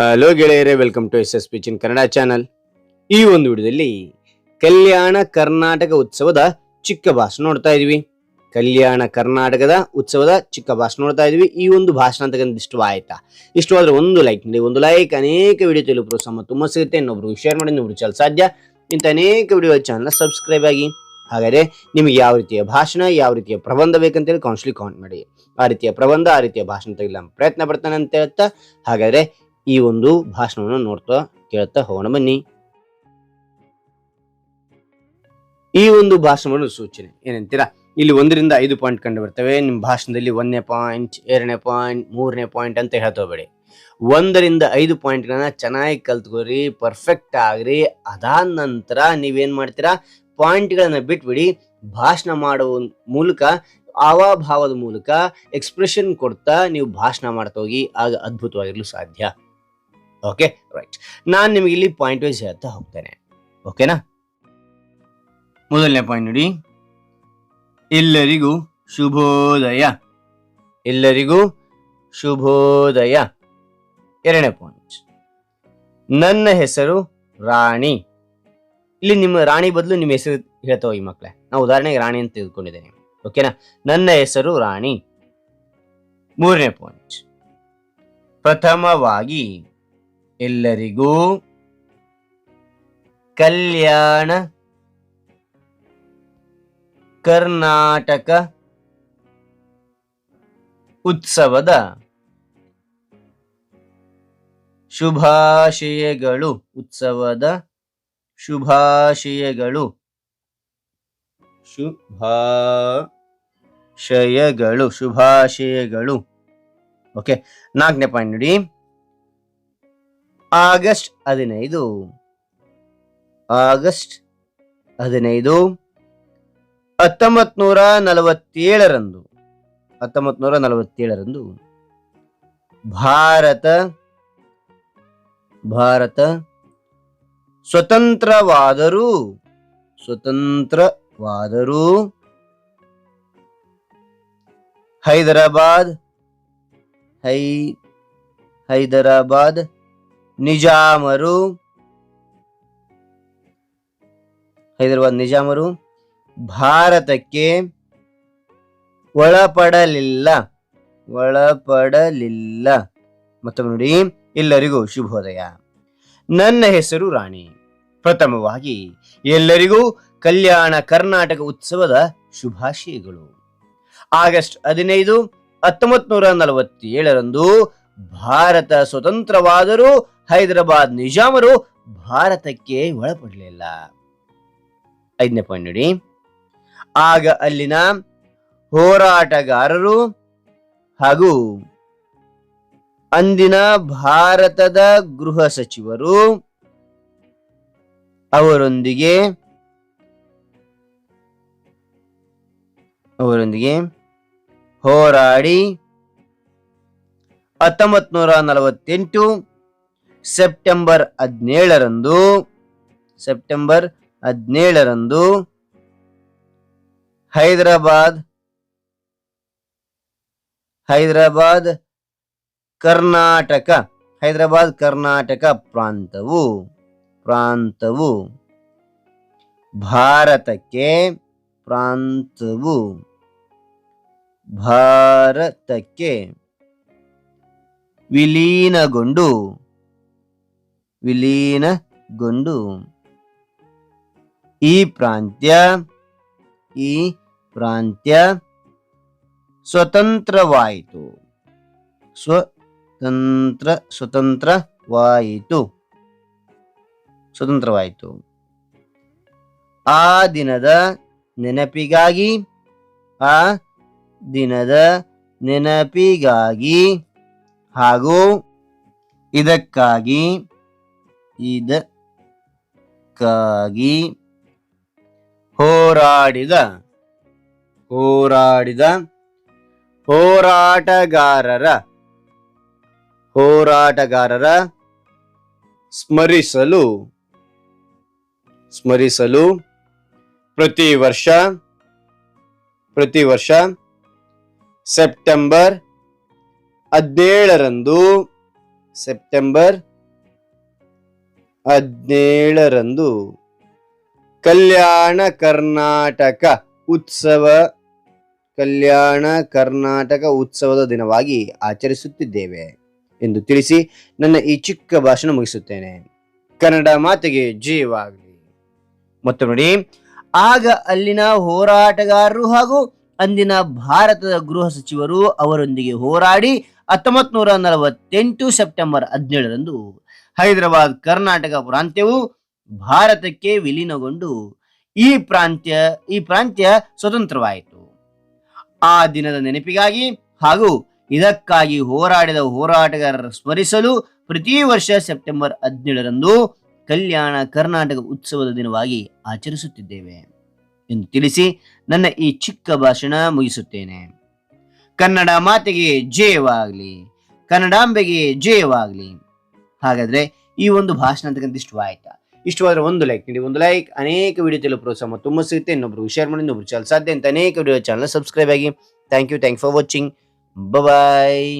Hello ಗೆಳೆಯರೇ welcome to S S ಪಿಚಿನ್ Kannada channel ಈ ಒಂದು ವಿಡಿಯೋದಲ್ಲಿ ಕಲ್ಯಾಣ ಕರ್ನಾಟಕ ಉತ್ಸವದ ಚಿಕ್ಕ ಭಾಷಣ ನೋಡ್ತಾ ಇದೀವಿ. ಕಲ್ಯಾಣ ಕರ್ನಾಟಕದ ಉತ್ಸವದ ಚಿಕ್ಕ ಭಾಷಣ ನೋಡ್ತಾ ಇದೀವಿ. ಈ ಒಂದು ಭಾಷಣ ಅಂತಕ್ಕಂಥ ಇಷ್ಟವಾಯ್ತಾ? ಇಷ್ಟವಾದ್ರೆ ಒಂದು ಲೈಕ್ ನೀಡಿ ಒಂದು ಲೈಕ್ ಅನೇಕ ವಿಡಿಯೋ ತಿಳಿಯಲು ಸಮ ತುಂಬ ಸಿಗುತ್ತೆ. ಇನ್ನೊಬ್ರು ಶೇರ್ ಮಾಡಿ ನೋಡಿ ಚಲ್ ಸಾಧ್ಯ. ಇಂಥ ಅನೇಕ ವಿಡಿಯೋ ಚಾನಲ್ ಸಬ್ಸ್ಕ್ರೈಬ್ ಆಗಿ. ಹಾಗಾದ್ರೆ ನಿಮಗೆ ಯಾವ ರೀತಿಯ ಭಾಷಣ, ಯಾವ ರೀತಿಯ ಪ್ರಬಂಧ ಬೇಕಂತೇಳಿ ಕೌನ್ಸಿಲಿಂಗ್ ಕಾಮೆಂಟ್ ಮಾಡಿ. ಆ ರೀತಿಯ ಪ್ರಬಂಧ, ಆ ರೀತಿಯ ಭಾಷಣ ತೆಗಿಲ್ಲ ಪ್ರಯತ್ನ ಪಡ್ತಾನೆ ಅಂತ ಹೇಳ್ತಾ. ಹಾಗಾದ್ರೆ ಈ ಒಂದು ಭಾಷಣವನ್ನು ನೋಡ್ತಾ ಕೇಳ್ತಾ ಹೋಗೋಣ ಬನ್ನಿ. ಈ ಒಂದು ಭಾಷಣವನ್ನು ಸೂಚನೆ, ಏನಂತೀರಾ? ಇಲ್ಲಿ ಒಂದರಿಂದ ಐದು ಪಾಯಿಂಟ್ ಕಂಡು ಬರ್ತವೆ. ನಿಮ್ಮ ಭಾಷಣದಲ್ಲಿ ಒಂದನೇ ಪಾಯಿಂಟ್ ಎರಡನೇ ಪಾಯಿಂಟ್ ಮೂರನೇ ಪಾಯಿಂಟ್ ಅಂತ ಹೇಳ್ತಾ ಹೋಗ್ಬೇಡಿ. ಒಂದರಿಂದ ಐದು ಪಾಯಿಂಟ್ಗಳನ್ನ ಚೆನ್ನಾಗಿ ಕಲ್ತ್ಕೋರಿ ಪರ್ಫೆಕ್ಟ್ ಆಗ್ರಿ. ಅದಾದ ನಂತರ ನೀವೇನ್ ಮಾಡ್ತೀರಾ? ಪಾಯಿಂಟ್ಗಳನ್ನ ಬಿಟ್ಬಿಡಿ, ಭಾಷಣ ಮಾಡುವ ಮೂಲಕ ಆವಾಭಾವದ ಮೂಲಕ ಎಕ್ಸ್ಪ್ರೆಷನ್ ಕೊಡ್ತಾ ನೀವು ಭಾಷಣ ಮಾಡ್ತಾ ಹೋಗಿ, ಆಗ ಅದ್ಭುತವಾಗಿರಲು ಸಾಧ್ಯ. ಓಕೆ ರೈಟ್ ನಾನು ನಿಮಗೆ ಇಲ್ಲಿ ಪಾಯಿಂಟ್ ವೈಸ್ ಹೇಳ್ತಾ ಹೋಗ್ತೇನೆ. ಓಕೆನಾ ಮೊದಲನೇ ಪಾಯಿಂಟ್ ನೋಡಿ. ಎಲ್ಲರಿಗೂ ಶುಭೋದಯ. ಎಲ್ಲರಿಗೂ ಶುಭೋದಯ. ಎರಡನೇ ಪಾಯಿಂಟ್ ನನ್ನ ಹೆಸರು ರಾಣಿ. ಇಲ್ಲಿ ನಿಮ್ಮ ರಾಣಿ ಬದಲು ನಿಮ್ಮ ಹೆಸರು ಹೇಳ್ತಾ ಈ ಮಕ್ಕಳೇ ನಾವು ಉದಾಹರಣೆಗೆ ರಾಣಿ ಅಂತ ತಿಳ್ಕೊಂಡಿದ್ದೇನೆ. ಓಕೆನಾ ನನ್ನ ಹೆಸರು ರಾಣಿ. ಮೂರನೇ ಪಾಯಿಂಟ್ ಪ್ರಥಮವಾಗಿ ಎಲ್ಲರಿಗೂ ಕಲ್ಯಾಣ ಕರ್ನಾಟಕ ಉತ್ಸವದ ಶುಭಾಶಯಗಳು ಉತ್ಸವದ ಶುಭಾಶಯಗಳು ಶುಭಾಶಯಗಳು ಶುಭಾಶಯಗಳು. ಓಕೆ ನಾಲ್ಕನೇ ಪಾಯಿಂಟ್ ನೋಡಿ. ಆಗಸ್ಟ್ ಹದಿನೈದು. ಆಗಸ್ಟ್ ಹದಿನೈದು. ಹತ್ತೊಂಬತ್ ನೂರ ನಲವತ್ತೇಳರಂದು. ಹತ್ತೊಂಬತ್ ನೂರ ನಲವತ್ತೇಳರಂದು ಭಾರತ ಭಾರತ ಸ್ವತಂತ್ರವಾದರೂ ಸ್ವತಂತ್ರವಾದರೂ ಹೈದರಾಬಾದ್, ಹೈ, ಹೈದರಾಬಾದ್ ನಿಜಾಮರು. ಹೈದರಾಬಾದ್ ನಿಜಾಮರು. ಭಾರತಕ್ಕೆ ಒಳಪಡಲಿಲ್ಲ. ಒಳಪಡಲಿಲ್ಲ. ಮತ್ತೊಮ್ಮೆ ನೋಡಿ, ಎಲ್ಲರಿಗೂ ಶುಭೋದಯ. ನನ್ನ ಹೆಸರು ರಾಣಿ. ಪ್ರಥಮವಾಗಿ, ಎಲ್ಲರಿಗೂ ಕಲ್ಯಾಣ ಕರ್ನಾಟಕ ಉತ್ಸವದ ಶುಭಾಶಯಗಳು. ಆಗಸ್ಟ್ ಹದಿನೈದು ಹತ್ತೊಂಬತ್ ನೂರ ನಲವತ್ತೇಳರಂದು ಭಾರತ ಸ್ವತಂತ್ರವಾದರೂ ಹೈದರಾಬಾದ್ ನಿಜಾಮರು ಭಾರತಕ್ಕೆ ಒಳಪಡಲಿಲ್ಲ. ಐದನೇ ಪಾಯಿಂಟ್ ನೋಡಿ. ಆಗ ಅಲ್ಲಿನ ಹೋರಾಟಗಾರರು ಹಾಗೂ ಅಂದಿನ ಭಾರತದ ಗೃಹ ಸಚಿವರು ಅವರೊಂದಿಗೆ ಅವರೊಂದಿಗೆ ಹೋರಾಡಿ ಹತ್ತೊಂಬತ್ ನೂರ ನಲವತ್ತೆಂಟು ಸೆಪ್ಟೆಂಬರ್ ಹದಿನೇಳರಂದು ಸೆಪ್ಟೆಂಬರ್ ಹದಿನೇಳರಂದು ಹೈದರಾಬಾದ್ ಹೈದರಾಬಾದ್ ಕರ್ನಾಟಕ ಹೈದರಾಬಾದ್ ಕರ್ನಾಟಕ ಪ್ರಾಂತವು ಪ್ರಾಂತವು, ಭಾರತಕ್ಕೆ ಪ್ರಾಂತವು, ಭಾರತಕ್ಕೆ ವಿಲೀನಗೊಂಡು ವಿಲೀನಗೊಂಡು ಈ ಪ್ರಾಂತ್ಯ ಈ ಪ್ರಾಂತ್ಯ ಸ್ವತಂತ್ರವಾಯಿತು. ಸ್ವತಂತ್ರ, ಸ್ವತಂತ್ರವಾಯಿತು. ಸ್ವತಂತ್ರವಾಯಿತು. ಆ ದಿನದ ನೆನಪಿಗಾಗಿ, ಆ ದಿನದ ನೆನಪಿಗಾಗಿ ಹಾಗೂ ಇದಕ್ಕಾಗಿ ಇದಕ್ಕಾಗಿ ಹೋರಾಡಿದ ಹೋರಾಡಿದ ಹೋರಾಟಗಾರರ ಹೋರಾಟಗಾರರ ಸ್ಮರಿಸಲು ಸ್ಮರಿಸಲು ಪ್ರತಿ ವರ್ಷ ಪ್ರತಿ ವರ್ಷ ಸೆಪ್ಟೆಂಬರ್ ಹದಿನೇಳರಂದು ಸೆಪ್ಟೆಂಬರ್ ಹದಿನೇಳರಂದು ಕಲ್ಯಾಣ ಕರ್ನಾಟಕ ಉತ್ಸವ, ಕಲ್ಯಾಣ ಕರ್ನಾಟಕ ಉತ್ಸವದ ದಿನವಾಗಿ ಆಚರಿಸುತ್ತಿದ್ದೇವೆ ಎಂದು ತಿಳಿಸಿ ನನ್ನ ಈ ಚಿಕ್ಕ ಭಾಷಣ ಮುಗಿಸುತ್ತೇನೆ. ಕನ್ನಡ ಮಾತೆಗೆ ಜೀವಾಗಲಿ ಮತ್ತು ನೋಡಿ ಆಗ ಅಲ್ಲಿನ ಹೋರಾಟಗಾರರು ಹಾಗೂ ಅಂದಿನ ಭಾರತದ ಗೃಹ ಸಚಿವರು ಅವರೊಂದಿಗೆ ಹೋರಾಡಿ ಹತ್ತೊಂಬತ್ ನೂರ ನಲವತ್ತೆಂಟು ಸೆಪ್ಟೆಂಬರ್ ಹದಿನೇಳರಂದು ಹೈದರಾಬಾದ್, ಕರ್ನಾಟಕ ಪ್ರಾಂತ್ಯವು ಭಾರತಕ್ಕೆ ವಿಲೀನಗೊಂಡು ಈ ಪ್ರಾಂತ್ಯ ಈ ಪ್ರಾಂತ್ಯ ಸ್ವತಂತ್ರವಾಯಿತು. ಆ ದಿನದ ನೆನಪಿಗಾಗಿ ಹಾಗೂ ಇದಕ್ಕಾಗಿ ಹೋರಾಡಿದ ಹೋರಾಟಗಾರರ ಸ್ಮರಿಸಲು ಪ್ರತಿ ವರ್ಷ ಸೆಪ್ಟೆಂಬರ್ ಹದಿನೇಳರಂದು ಕಲ್ಯಾಣ ಕರ್ನಾಟಕ ಉತ್ಸವದ ದಿನವಾಗಿ ಆಚರಿಸುತ್ತಿದ್ದೇವೆ ಎಂದು ತಿಳಿಸಿ ನನ್ನ ಈ ಚಿಕ್ಕ ಭಾಷಣ ಮುಗಿಸುತ್ತೇನೆ. ಕನ್ನಡ ಮಾತೆಗೆ ಜಯವಾಗಲಿ, ಕನ್ನಡಾಂಬೆಗೆ ಜಯವಾಗಲಿ. ಹಾಗಾದ್ರೆ ಈ ಒಂದು ಭಾಷಣ ಅಂತಕ್ಕಂಥ ಇಷ್ಟವಾಯ್ತಾ? ಇಷ್ಟವಾದ್ರೆ ಒಂದು ಲೈಕ್ ನೀಡಿ, ಒಂದು ಲೈಕ್ ಅನೇಕ ವಿಡಿಯೋ ತೆಲು ಪ್ರೋತ್ಸಾಹ ತುಂಬ ಸಿಗುತ್ತೆ. ಇನ್ನೊಬ್ರು ಶೇರ್ ಮಾಡಿ, ಇನ್ನೊಬ್ರು ಚಾನಲ್ ಸಾಧ್ಯ ಅಂತ ಅನೇಕ ವಿಡಿಯೋ ಚಾನಲ್ ಸಬ್ಸ್ಕ್ರೈಬ್ ಆಗಿ. Thank you thank for watching bye